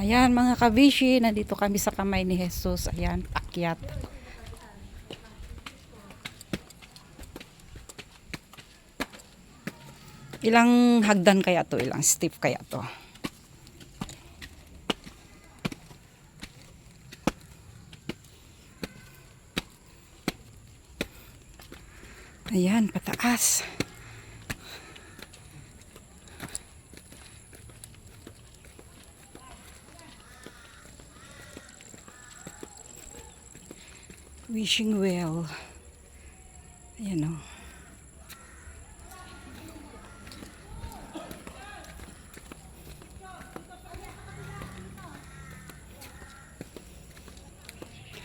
Ayan mga kabishi, nandito kami sa kamay ni Jesus. Ayan, akyat. Ilang hagdan kaya to? Ilang step kaya to? Ayan, pataas. Wishing well. Ayan o.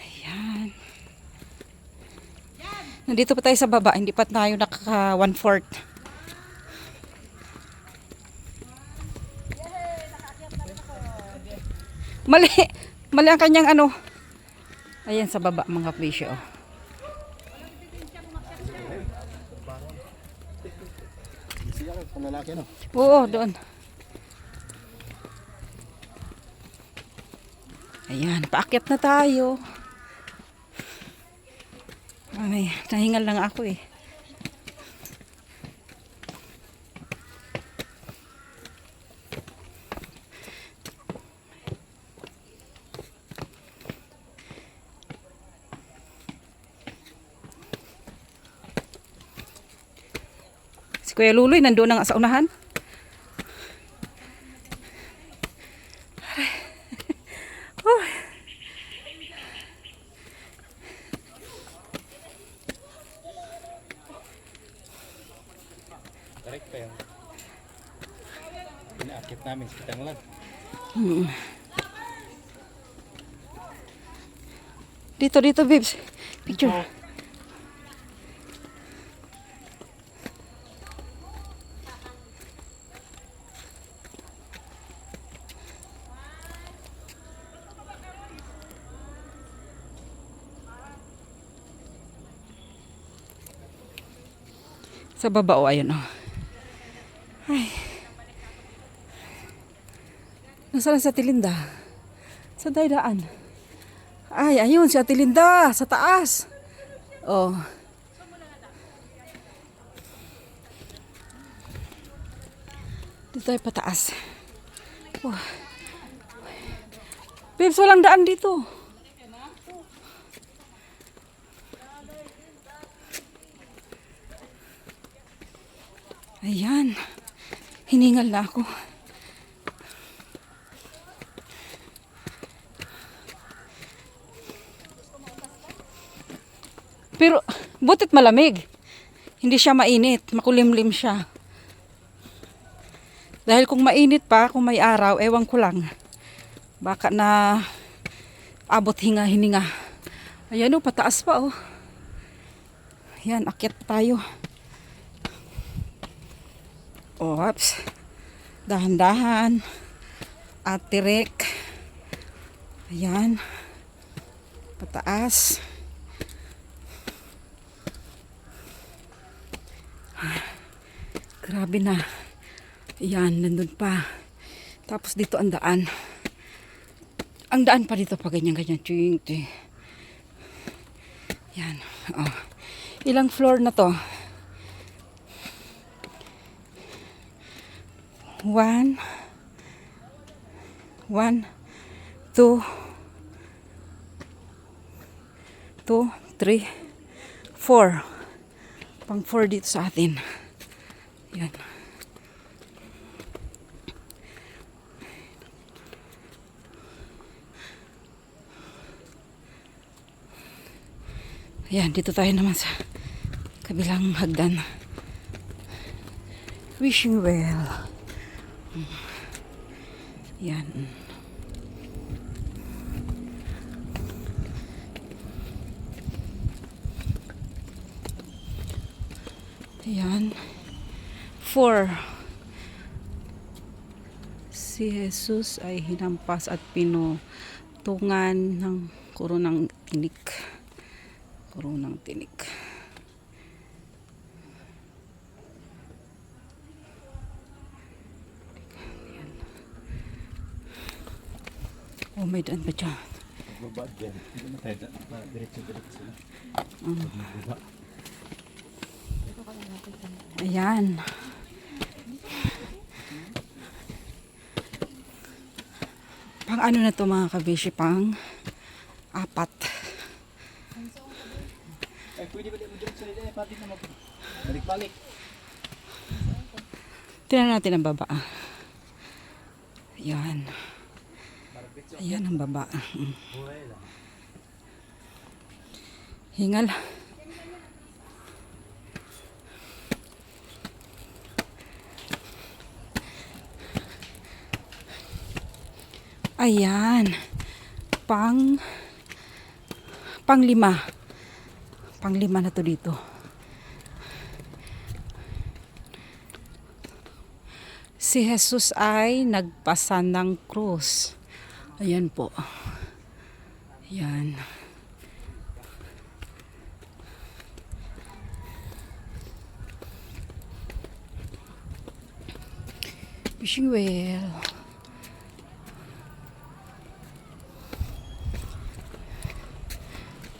Ayan. Nandito pa tayo sa baba. Hindi pa tayo nakaka one-fourth. Mali. Mali ang kanyang ano. Ayan sa baba mga presyo. Siya ang lalaki no. Oo, doon. Ayan, paakyat na tayo. Ay, nahingal lang ako eh. Si Kuya Luloy nandoon na nga sa unahan. Oh. Correct pa yun. Inaakit namin sa Kitanglan. Dito, dito, babes. Picture. Sa baba, oh, ayun, oh. Ay. Nasaan sa Tilinda? Sa daydaan. Ay, ayun, si Ate Linda, sa taas. Oh. Dito tayo pataas. Wow. Babes, walang daan dito. Ayan. Hiningal na ako. Pero butit malamig. Hindi siya mainit, makulimlim siya. Dahil kung mainit pa, kung may araw, ewan ko lang. Baka na abot hinga hininga. Ayan o, pataas pa oh. Ayan, akyat tayo. Oops. Dahan-dahan. At tirek. Ayan. Pataas. Grabe na. Yan, nandun pa. Tapos dito ang daan. Ang daan pa dito pa ganyan-ganyan. Ting, ting. Yan. Oh. Ilang floor na to? One. One. Two. Two. Three. Four. Pang four dito sa atin. Yan. Ayan, dito tayo naman sa kabilang hagdan. Wishing well. Yan. Ayan. Four. Si Jesus ay hinampas at pinutungan ng kurunang tinik. Kurunang tinik. Oh, may daan pa dyan. Babad yan. Hindi na tayo na diretso-diretso na. Baba. Ayan. Pang ano na to mga kabishi? Pang apat. Ay, pwede ba di mo diretso na pati na. Balik-balik. Tingnan natin ang baba. Ayan. Ayan ang baba. Mm. Hingal. Ayan. Pang pang lima. Pang lima na to dito. Si Jesus ay nagpasa ng krus. Ayan po. Ayan. Fishing whale.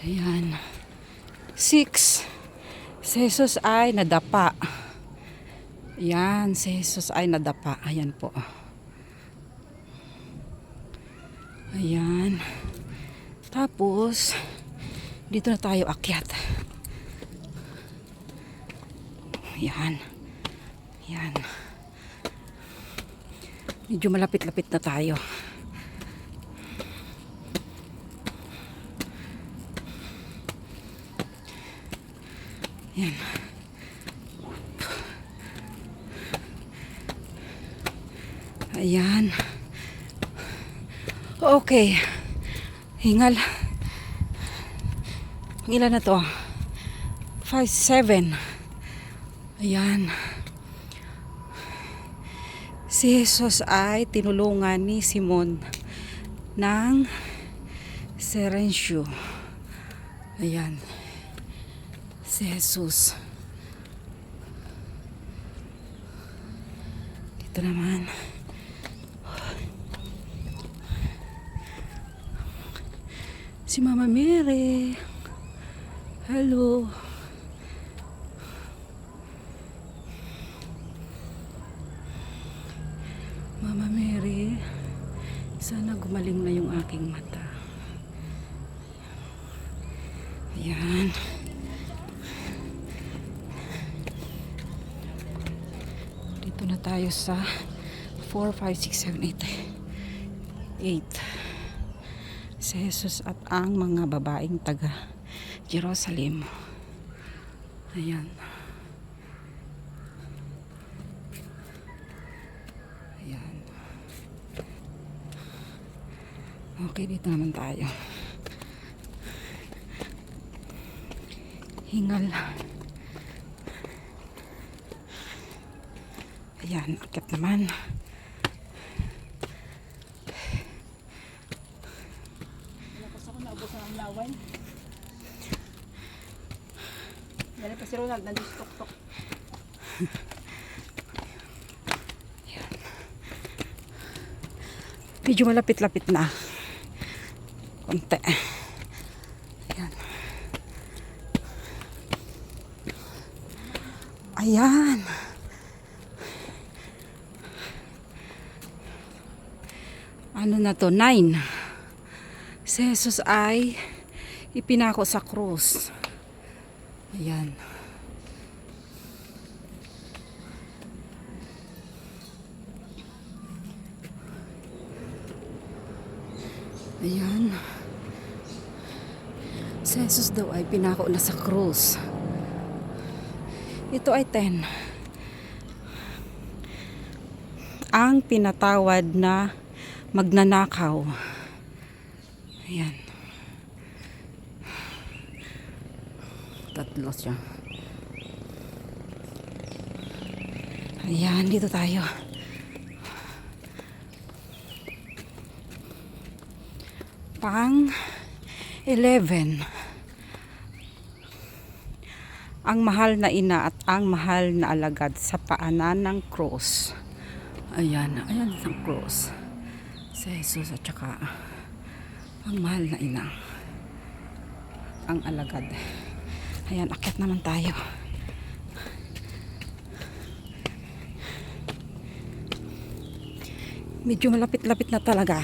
Ayan. Six. Si Jesus ay nadapa. Yan, si Jesus ay nadapa. Ayan po. Ayan. Tapos, dito na tayo akyat. Ayan. Ayan. Medyo malapit-lapit na tayo. Ayan. Ayan. Okay. Hingal. Ilan na to? 5, 7. Ayan. Si Jesus ay tinulungan ni Simon ng Serensyo. Ayan. Si Jesus. Dito naman. Si Mama Mary. Hello. Mama Mary, sana gumaling na yung aking mata. Ayan. Dito na tayo sa 4, 5, 6, 7, 8. 8 si Jesus at ang mga babaeng taga Jerusalem. Ayan. Ayan. Okay, dito naman tayo. Hingal. Ayan, akit naman. Dali pa si Ronald, nandito tok tok. Medyo malapit-lapit na. Konti. Ayan. Ayan. Ano na to? Nine. Si Jesus ay ipinako sa krus. Ayan. Ayan. Si Jesus daw ay pinako na sa krus. Ito ay 10. Ang pinatawad na magnanakaw. Ayan. Tatlo siya. Ayan, dito tayo. Pang 11. Ang mahal na ina at ang mahal na alagad sa paanan ng cross. Ayan, ayan ang cross. Si Jesus at saka Ang mahal na ina. Ang alagad. Ayan, akyat naman tayo. Medyo malapit-lapit na talaga.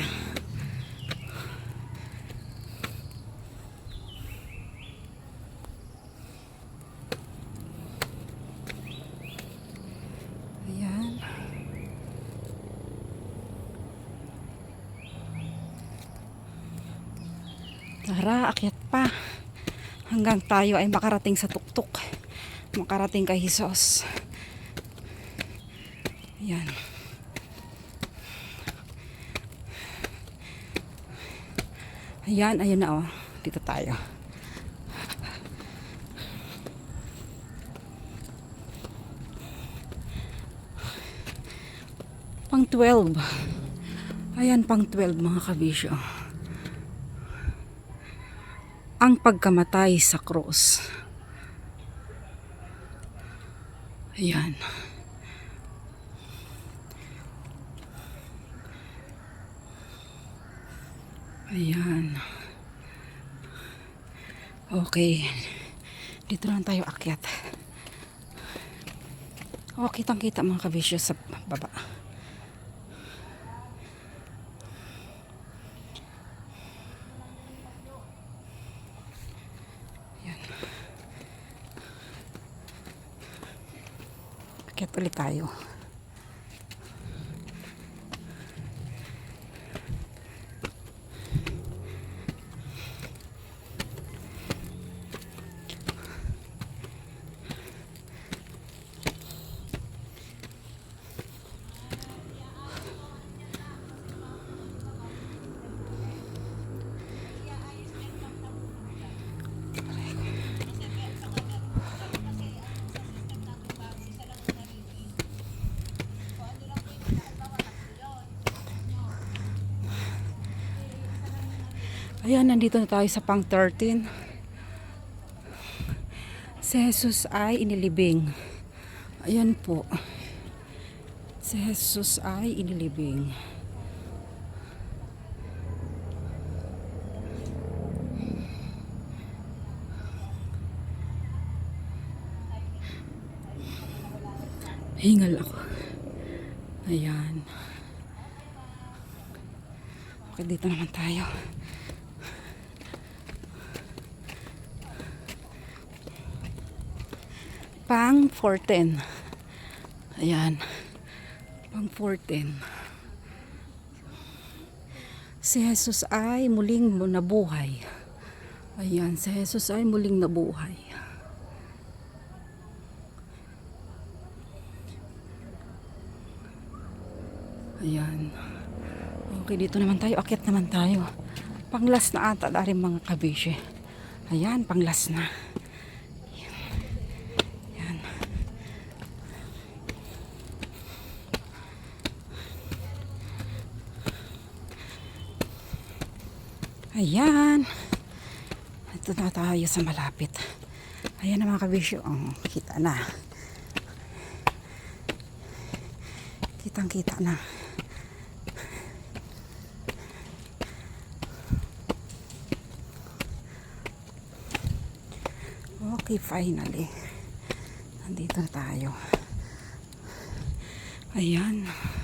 Ayan. Tara, akyat pa. Hanggang tayo ay makarating sa tuktok. Makarating kay Jesus. Ayan. Ayan, ayan na oh. Dito tayo. Pang 12. Ayan, pang 12 mga kabisyo. Ang pagkamatay sa cross. Ayan. Ayan. Okay. Dito lang tayo akyat. Oh, kitang-kita mga kabisyo sa baba. Ayan. Akyat ulit tayo. Ayan, nandito na tayo sa pang 13. Si Jesus ay inilibing. Ayan po. Si Jesus ay inilibing. Hingal ako. Ayan. Okay, dito naman tayo. Pang 14. Ayan. Pang 14. Si Jesus ay muling nabuhay. Ayan, si Jesus ay muling nabuhay. Ayan. Okay, dito naman tayo. Akit naman tayo. Panglas na ata daring mga kabisye. Ayan, panglas na. Ayan. Ayan. Ito na tayo sa malapit. Ayan na mga kabisyo. Oh, kita na. Kitang kita na. Okay, finally. Nandito na tayo. Ayan. Tapos,